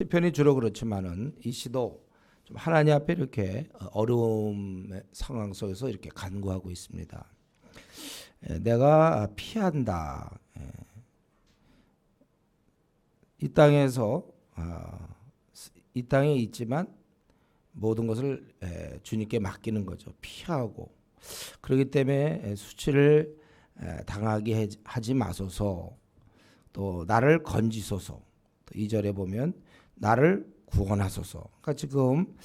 시편이 주로 그렇지만은 이 시도 좀 하나님 앞에 이렇게 어려움의 상황 속에서 이렇게 간구하고 있습니다. 예, 내가 피한다. 예. 이 땅에서 아, 이 땅에 있지만 모든 것을 예, 주님께 맡기는 거죠. 피하고 그렇기 때문에 수치를 예, 당하게 해- 하지 마소서. 또 나를 건지소서. 또 2절에 보면 나를 구원하소서. 그러니까 지금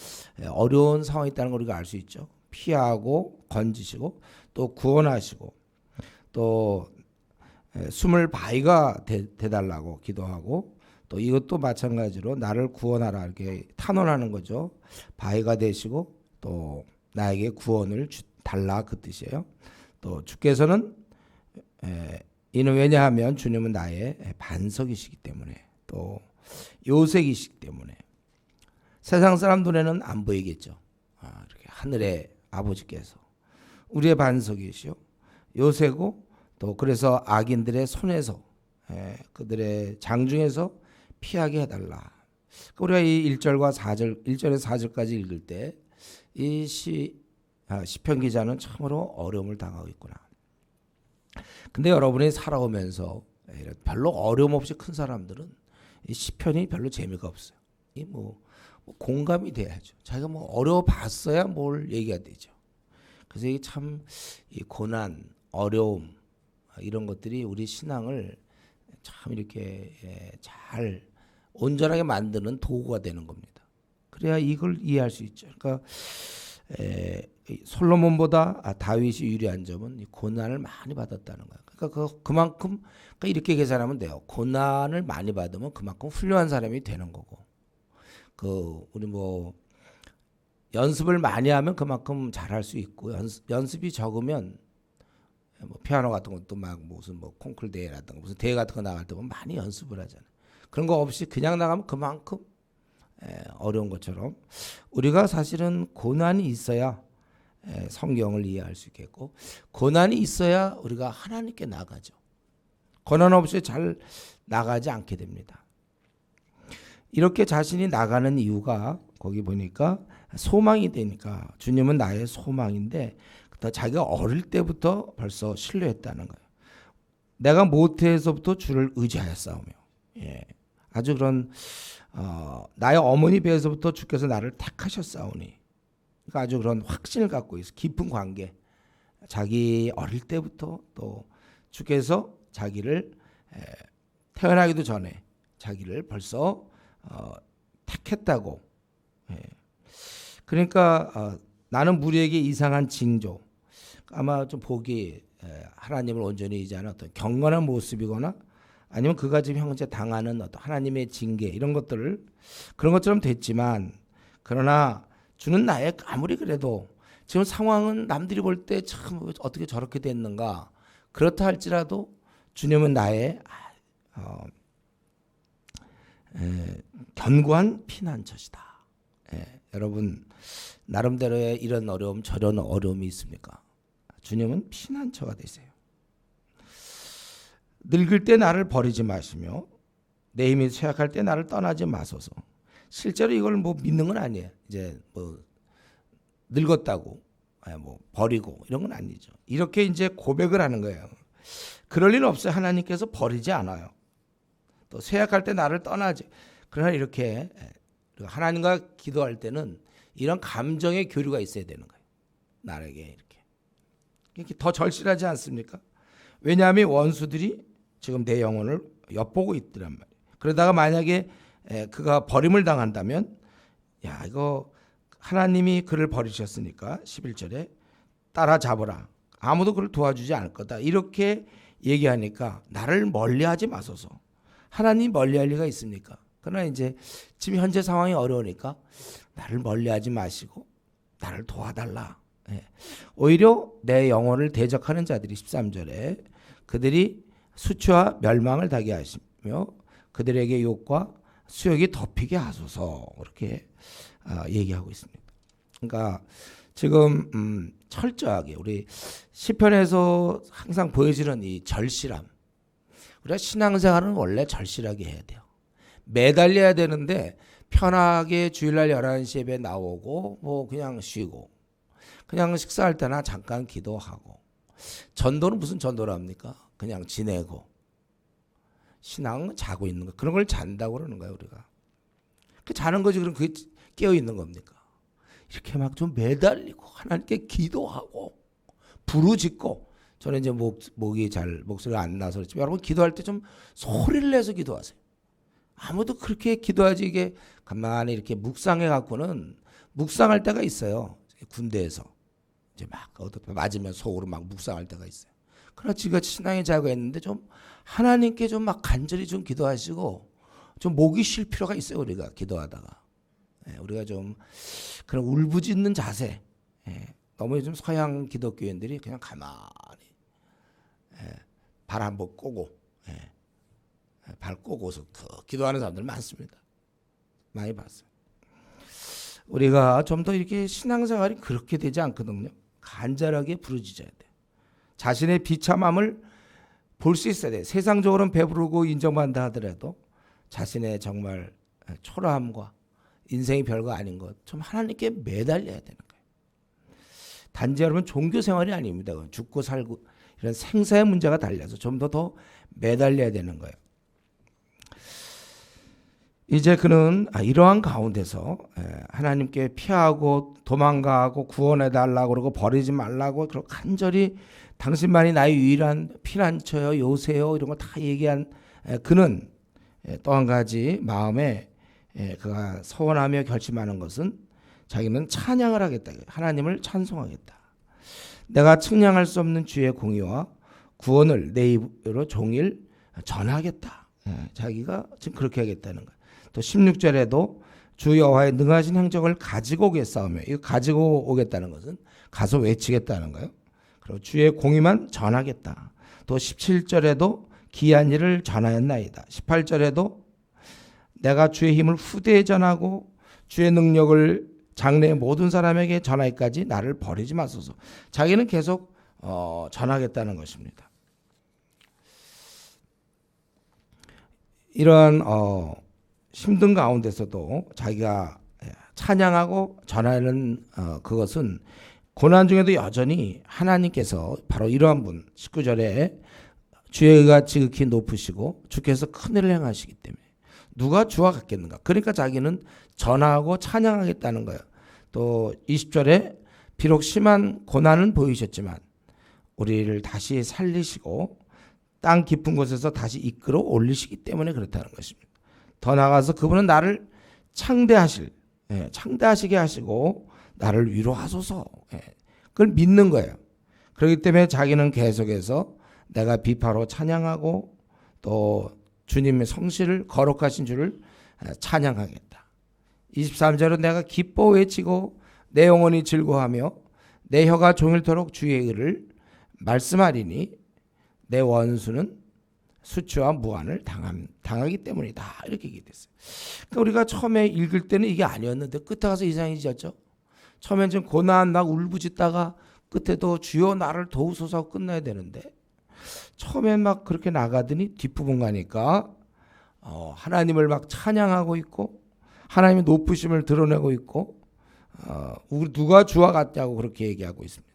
예, 어려운 상황이 있다는 걸 우리가 알 수 있죠. 피하고 건지시고 또 구원하시고 또 예, 숨을 바위가 되, 되달라고 기도하고 또 이것도 마찬가지로 나를 구원하라 이렇게 탄원하는 거죠. 바위가 되시고 또 나에게 구원을 주, 달라 그 뜻이에요. 또 주께서는 에, 이는 왜냐하면 주님은 나의 반석이시기 때문에 또 요색이시기 때문에 세상 사람 눈에는 안 보이겠죠. 아, 이렇게 하늘의 아버지께서 우리의 반석이시요 요새고 또 그래서 악인들의 손에서 에, 그들의 장중에서 피하게 해달라. 우리가 이 1절과 4절, 1절에서 4절까지 읽을 때 이 시, 아, 시편 기자는 참으로 어려움을 당하고 있구나. 근데 여러분이 살아오면서 이런 별로 어려움 없이 큰 사람들은 이 시편이 별로 재미가 없어요. 이뭐 뭐 공감이 돼야죠. 자기가 뭐 어려워 봤어야 뭘 얘기가 되죠. 그래서 이게 참 이 고난, 어려움 아, 이런 것들이 우리 신앙을 참 이렇게 예, 잘 온전하게 만드는 도구가 되는 겁니다. 그래야 이걸 이해할 수 있죠. 그러니까 에, 이 솔로몬보다 아, 다윗이 유리한 점은 이 고난을 많이 받았다는 거예요. 그러니까 그 그만큼 그러니까 이렇게 계산하면 돼요. 고난을 많이 받으면 그만큼 훌륭한 사람이 되는 거고, 그 우리 뭐 연습을 많이 하면 그만큼 잘할 수 있고 연습, 연습이 적으면 뭐 피아노 같은 것도 막 무슨 뭐 콩쿨 대회라든가 무슨 대회 같은 거 나갈 때 보면 많이 연습을 하잖아요. 그런 거 없이 그냥 나가면 그만큼 에, 어려운 것처럼 우리가 사실은 고난이 있어야 에, 성경을 이해할 수 있겠고 고난이 있어야 우리가 하나님께 나가죠. 고난 없이 잘 나가지 않게 됩니다. 이렇게 자신이 나가는 이유가 거기 보니까 소망이 되니까 주님은 나의 소망인데 또 자기가 어릴 때부터 벌써 신뢰했다는 거예요. 내가 모태에서부터 주를 의지하였사오며 예. 아주 그런 어, 나의 어머니 배에서부터 주께서 나를 택하셨사오니 아주 그런 확신을 갖고 있어. 깊은 관계. 자기 어릴 때부터 또 주께서 자기를 에, 태어나기도 전에 자기를 벌써 어, 택했다고. 예. 그러니까 어, 나는 무리에게 이상한 징조. 아마 좀 보기 에, 하나님을 온전히 의지하는 어떤 경건한 모습이거나 아니면 그가 지금 형제 당하는 어떤 하나님의 징계 이런 것들을 그런 것처럼 됐지만 그러나 주는 나의 아무리 그래도 지금 상황은 남들이 볼 때 참 어떻게 저렇게 됐는가 그렇다 할지라도 주님은 나의 어, 에, 견고한 피난처시다. 예, 여러분 나름대로의 이런 어려움 저런 어려움이 있습니까? 주님은 피난처가 되세요. 늙을 때 나를 버리지 마시며 내 힘이 쇠약할 때 나를 떠나지 마소서. 실제로 이걸 뭐 믿는 건 아니에요. 이제 뭐 늙었다고 아니 뭐 버리고 이런 건 아니죠. 이렇게 이제 고백을 하는 거예요. 그럴 일 없어요. 하나님께서 버리지 않아요. 또 쇠약할 때 나를 떠나지. 그러나 이렇게 하나님과 기도할 때는 이런 감정의 교류가 있어야 되는 거예요. 나에게 이렇게. 이렇게 더 절실하지 않습니까? 왜냐하면 원수들이 지금 내 영혼을 엿보고 있더란 말이에요. 그러다가 만약에 에, 그가 버림을 당한다면 야 이거 하나님이 그를 버리셨으니까 11절에 따라잡으라. 아무도 그를 도와주지 않을 거다. 이렇게 얘기하니까 나를 멀리하지 마소서. 하나님 멀리할 리가 있습니까? 그러나 이제 지금 현재 상황이 어려우니까 나를 멀리하지 마시고 나를 도와달라. 예. 오히려 내 영혼을 대적하는 자들이 13절에 그들이 수치와 멸망을 당게 하시며 그들에게 욕과 수욕이 덮이게 하소서 그렇게 아, 얘기하고 있습니다. 그러니까 지금 음, 철저하게 우리 시편에서 항상 보여지는 이 절실함. 우리가 신앙생활은 원래 절실하게 해야 돼요. 매달려야 되는데 편하게 주일날 11시 예배 나오고 뭐 그냥 쉬고 그냥 식사할 때나 잠깐 기도하고 전도는 무슨 전도를 합니까? 그냥 지내고 신앙은 자고 있는 거 그런 걸 잔다고 그러는 거예요 우리가 그 자는 거지 그럼 그게 깨어 있는 겁니까? 이렇게 막 좀 매달리고 하나님께 기도하고 부르짖고 저는 이제 목 목이 잘 목소리가 안 나서 그렇지만 여러분 기도할 때 좀 소리를 내서 기도하세요. 아무도 그렇게 기도하지 이게 가만히 이렇게 묵상해 갖고는 묵상할 때가 있어요. 군대에서 이제 막 맞으면 속으로 막 묵상할 때가 있어요. 그러나 지가 신앙의 자유가 있는데 좀 하나님께 좀 막 간절히 좀 기도하시고 좀 목이 쉴 필요가 있어요 우리가 기도하다가 예, 우리가 좀 그런 울부짖는 자세 예, 너무 요즘 서양 기독교인들이 그냥 가만히 예, 발 한번 꼬고 예, 발 꼬고서 그 기도하는 사람들 많습니다. 많이 봤어요. 우리가 좀 더 이렇게 신앙생활이 그렇게 되지 않거든요. 간절하게 부르짖어야 돼. 자신의 비참함을 볼 수 있어야 돼. 세상적으로는 배부르고 인정받는다 하더라도 자신의 정말 초라함과 인생이 별거 아닌 것 좀 하나님께 매달려야 되는 거예요. 단지 여러분 종교 생활이 아닙니다. 죽고 살고 이런 생사의 문제가 달려서 좀 더 더 매달려야 되는 거예요. 이제 그는 아, 이러한 가운데서 에, 하나님께 피하고 도망가고 구원해 달라고 그러고 버리지 말라고 그러고 간절히 당신만이 나의 유일한 피난처요 요새요 이런 걸 다 얘기한 에, 그는 또 한 가지 마음에 에, 그가 서원하며 결심하는 것은 자기는 찬양을 하겠다 하나님을 찬송하겠다 내가 측량할 수 없는 주의 공의와 구원을 내 입으로 종일 전하겠다 에, 자기가 지금 그렇게 하겠다는 거야. 또 16절에도 주 여호와의 능하신 행적을 가지고 오겠사오며 이거 가지고 오겠다는 것은 가서 외치겠다는 거예요. 그리고 주의 공의만 전하겠다. 또 17절에도 기한 일을 전하였나이다. 18절에도 내가 주의 힘을 후대에 전하고 주의 능력을 장래의 모든 사람에게 전하기까지 나를 버리지 마소서. 자기는 계속 어, 전하겠다는 것입니다. 이러한 어, 힘든 가운데서도 자기가 찬양하고 전하는 어, 그것은 고난 중에도 여전히 하나님께서 바로 이러한 분 19절에 주의 의가 지극히 높으시고 주께서 큰 일을 행하시기 때문에 누가 주와 같겠는가? 그러니까 자기는 전하고 찬양하겠다는 거예요. 또 20절에 비록 심한 고난은 보이셨지만 우리를 다시 살리시고 땅 깊은 곳에서 다시 이끌어 올리시기 때문에 그렇다는 것입니다. 더 나아가서 그분은 나를 창대하실, 예, 창대하시게 하시고 나를 위로하소서. 예, 그걸 믿는 거예요. 그렇기 때문에 자기는 계속해서 내가 비파로 찬양하고 또 주님의 성실을 거룩하신 줄을 예, 찬양하겠다. 23절은 내가 기뻐 외치고 내 영혼이 즐거하며 내 혀가 종일토록 주의 의를 말씀하리니 내 원수는 수치와 무한을 당함, 당하기 때문이다. 이렇게 얘기됐어요. 그러니까 우리가 처음에 읽을 때는 이게 아니었는데 끝에 가서 이상해졌죠. 처음엔 좀 고난 막 울부짖다가 끝에도 주여 나를 도우소서 끝나야 되는데 처음엔 막 그렇게 나가더니 뒷부분 가니까 어, 하나님을 막 찬양하고 있고 하나님의 높으심을 드러내고 있고 어, 누가 주와 같냐고 그렇게 얘기하고 있습니다.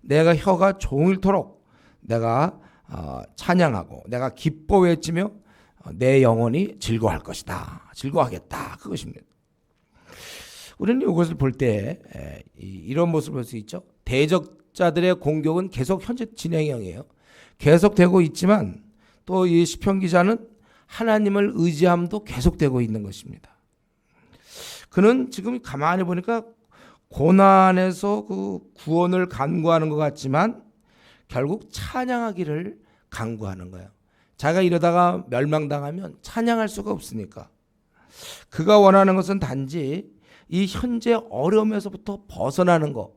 내가 혀가 종일토록 내가 어, 찬양하고 내가 기뻐 외치며 어, 내 영혼이 즐거워할 것이다. 즐거워하겠다. 그것입니다. 우리는 이것을 볼 때 이런 모습을 볼 수 있죠. 대적자들의 공격은 계속 현재 진행형이에요. 계속되고 있지만 또 이 시편 기자는 하나님을 의지함도 계속되고 있는 것입니다. 그는 지금 가만히 보니까 고난에서 그 구원을 간구하는 것 같지만 결국 찬양하기를 강구하는 거예요. 자기가 이러다가 멸망당하면 찬양할 수가 없으니까. 그가 원하는 것은 단지 이 현재 어려움에서부터 벗어나는 것.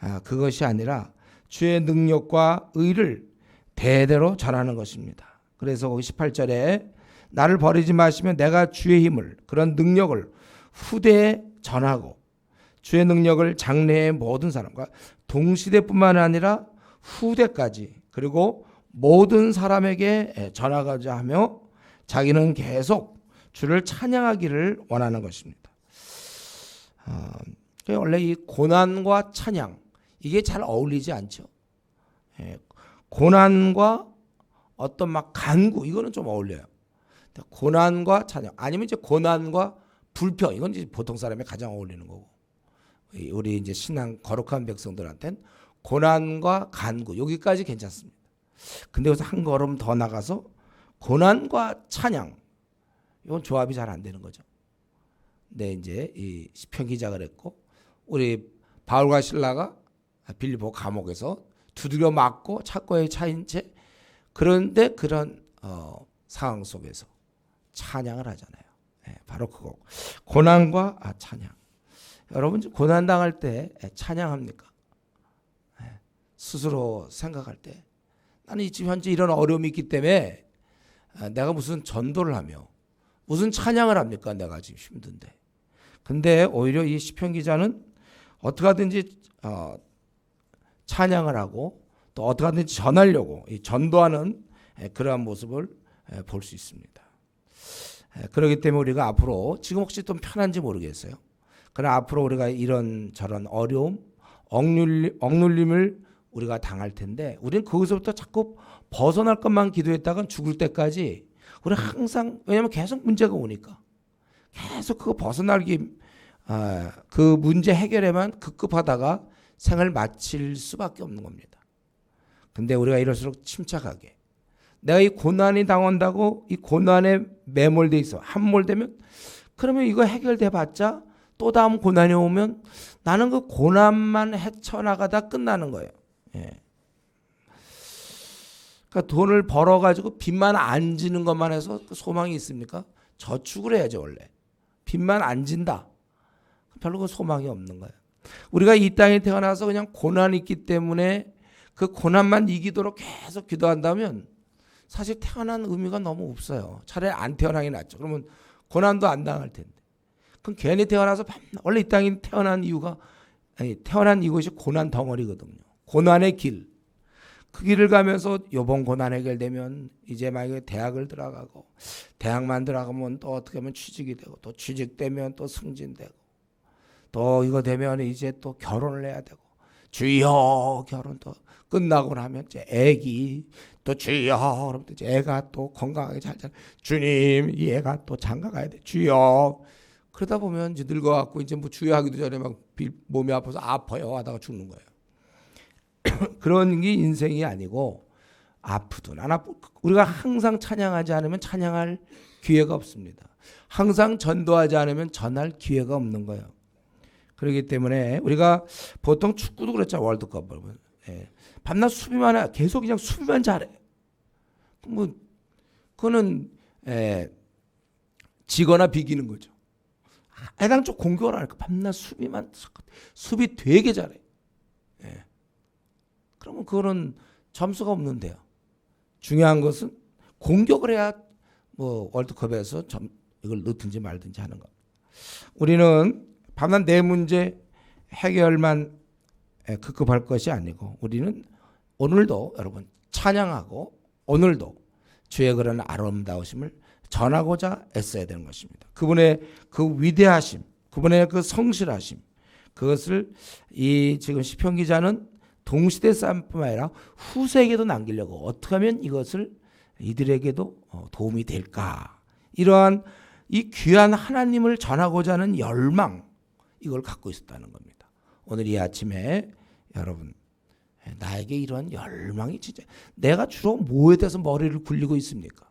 아, 그것이 아니라 주의 능력과 의를 대대로 전하는 것입니다. 그래서 거기 18절에 나를 버리지 마시면 내가 주의 힘을 그런 능력을 후대에 전하고 주의 능력을 장래의 모든 사람과 동시대뿐만 아니라 후대까지 그리고 모든 사람에게 전하고자 하며 자기는 계속 주를 찬양하기를 원하는 것입니다. 어, 원래 이 고난과 찬양 이게 잘 어울리지 않죠. 예, 고난과 어떤 막 간구 이거는 좀 어울려요. 고난과 찬양 아니면 이제 고난과 불평 이건 이제 보통 사람이 가장 어울리는 거고 우리 이제 신앙 거룩한 백성들한테는 고난과 간구 여기까지 괜찮습니다. 근데 여기서 한 걸음 더 나가서 고난과 찬양 이건 조합이 잘 안 되는 거죠. 네 이제 이 시편 기자가 그랬고 우리 바울과 신라가 빌리보 감옥에서 두드려 맞고 착고에 차인 채 그런데 그런 어, 상황 속에서 찬양을 하잖아요. 네, 바로 그거 고난과 아, 찬양. 여러분 고난 당할 때 찬양합니까? 네, 스스로 생각할 때 나는 지금 현재 이런 어려움이 있기 때문에 아, 내가 무슨 전도를 하며 무슨 찬양을 합니까? 내가 지금 힘든데. 근데 오히려 이 시편 기자는 어떻게 하든지 어, 찬양을 하고 또 어떻게 하든지 전하려고 전도하는 그러한 모습을 볼 수 있습니다. 그렇기 때문에 우리가 앞으로 지금 혹시 좀 편한지 모르겠어요. 그러나 앞으로 우리가 이런 저런 어려움, 억눌림, 억눌림을 우리가 당할 텐데 우리는 거기서부터 자꾸 벗어날 것만 기도했다간 죽을 때까지 우리 항상 왜냐하면 계속 문제가 오니까 계속 그거 벗어나기 아, 그 문제 해결에만 급급하다가 생을 마칠 수밖에 없는 겁니다. 근데 우리가 이럴수록 침착하게 내가 이 고난이 당한다고 이 고난에 매몰돼 있어 함몰되면 그러면 이거 해결돼 봤자 또 다음 고난이 오면 나는 그 고난만 헤쳐나가다 끝나는 거예요. 예. 그러니까 돈을 벌어 가지고 빚만 안 지는 것만 해서 그 소망이 있습니까? 저축을 해야죠 원래. 빚만 안 진다. 별로 그 소망이 없는 거예요. 우리가 이 땅에 태어나서 그냥 고난이 있기 때문에 그 고난만 이기도록 계속 기도한다면 사실 태어난 의미가 너무 없어요. 차라리 안 태어나기 낫죠. 그러면 고난도 안 당할 텐데. 그럼 괜히 태어나서 원래 이 땅에 태어난 이유가 아니 태어난 이곳이 고난 덩어리거든요. 고난의 길. 그 길을 가면서 요번 고난 해결되면 이제 만약에 대학을 들어가고 대학만 들어가면 또 어떻게 하면 취직이 되고 또 취직되면 또 승진되고 또 이거 되면 이제 또 결혼을 해야 되고 주여 결혼 또 끝나고 나면 이제 애기 또 주여 그러면 이제 애가 또 건강하게 잘 잘 주님 이 애가 또 장가 가야 돼. 주여. 그러다 보면 이제 늙어갖고 이제 뭐 주여 하기도 전에 막 몸이 아파서 아파요. 하다가 죽는 거예요. 그런 게 인생이 아니고 아프든 안 아프 우리가 항상 찬양하지 않으면 찬양할 기회가 없습니다. 항상 전도하지 않으면 전할 기회가 없는 거예요. 그렇기 때문에 우리가 보통 축구도 그렇죠 월드컵 보면 예. 밤낮 수비만 해 계속 그냥 수비만 잘해. 뭐 그거는 예. 지거나 비기는 거죠. 해당 쪽 공격을 하니까 밤낮 수비만 수비 되게 잘해. 예. 그러면 그거는 점수가 없는데요. 중요한 것은 공격을 해야 뭐 월드컵에서 점 이걸 넣든지 말든지 하는 것. 우리는 밤낮 내 문제 해결만 급급할 것이 아니고 우리는 오늘도 여러분 찬양하고 오늘도 주의 그런 아름다우심을 전하고자 애써야 되는 것입니다. 그분의 그 위대하심, 그분의 그 성실하심, 그것을 이 지금 시편 기자는 동시대 사람뿐만 아니라 후세에게도 남기려고 어떻게 하면 이것을 이들에게도 어, 도움이 될까? 이러한 이 귀한 하나님을 전하고자 하는 열망 이걸 갖고 있었다는 겁니다. 오늘 이 아침에 여러분 나에게 이런 열망이 진짜 내가 주로 뭐에 대해서 머리를 굴리고 있습니까?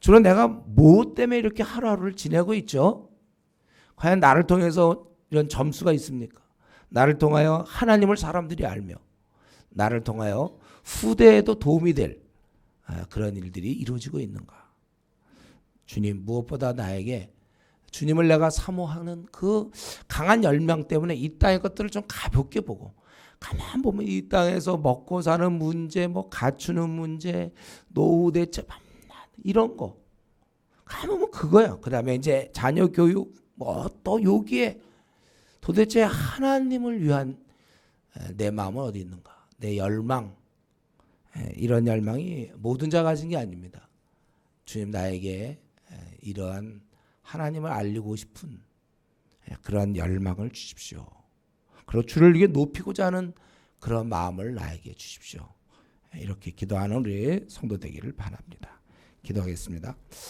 주로 내가 뭐 때문에 이렇게 하루하루를 지내고 있죠? 과연 나를 통해서 이런 점수가 있습니까? 나를 통하여 하나님을 사람들이 알며 나를 통하여 후대에도 도움이 될 아, 그런 일들이 이루어지고 있는가? 주님 무엇보다 나에게 주님을 내가 사모하는 그 강한 열망 때문에 이 땅의 것들을 좀 가볍게 보고 가만 보면 이 땅에서 먹고 사는 문제, 뭐 갖추는 문제, 노후 대책 이런 거 가만 보면 그거야. 그다음에 이제 자녀 교육 뭐 또 여기에 도대체 하나님을 위한 내 마음은 어디 있는가? 내 열망 이런 열망이 모든 자가 가진 게 아닙니다. 주님 나에게 이러한 하나님을 알리고 싶은 예, 그런 열망을 주십시오. 그리고 주를 이게 높이고자 하는 그런 마음을 나에게 주십시오. 예, 이렇게 기도하는 우리 성도 되기를 바랍니다. 기도하겠습니다.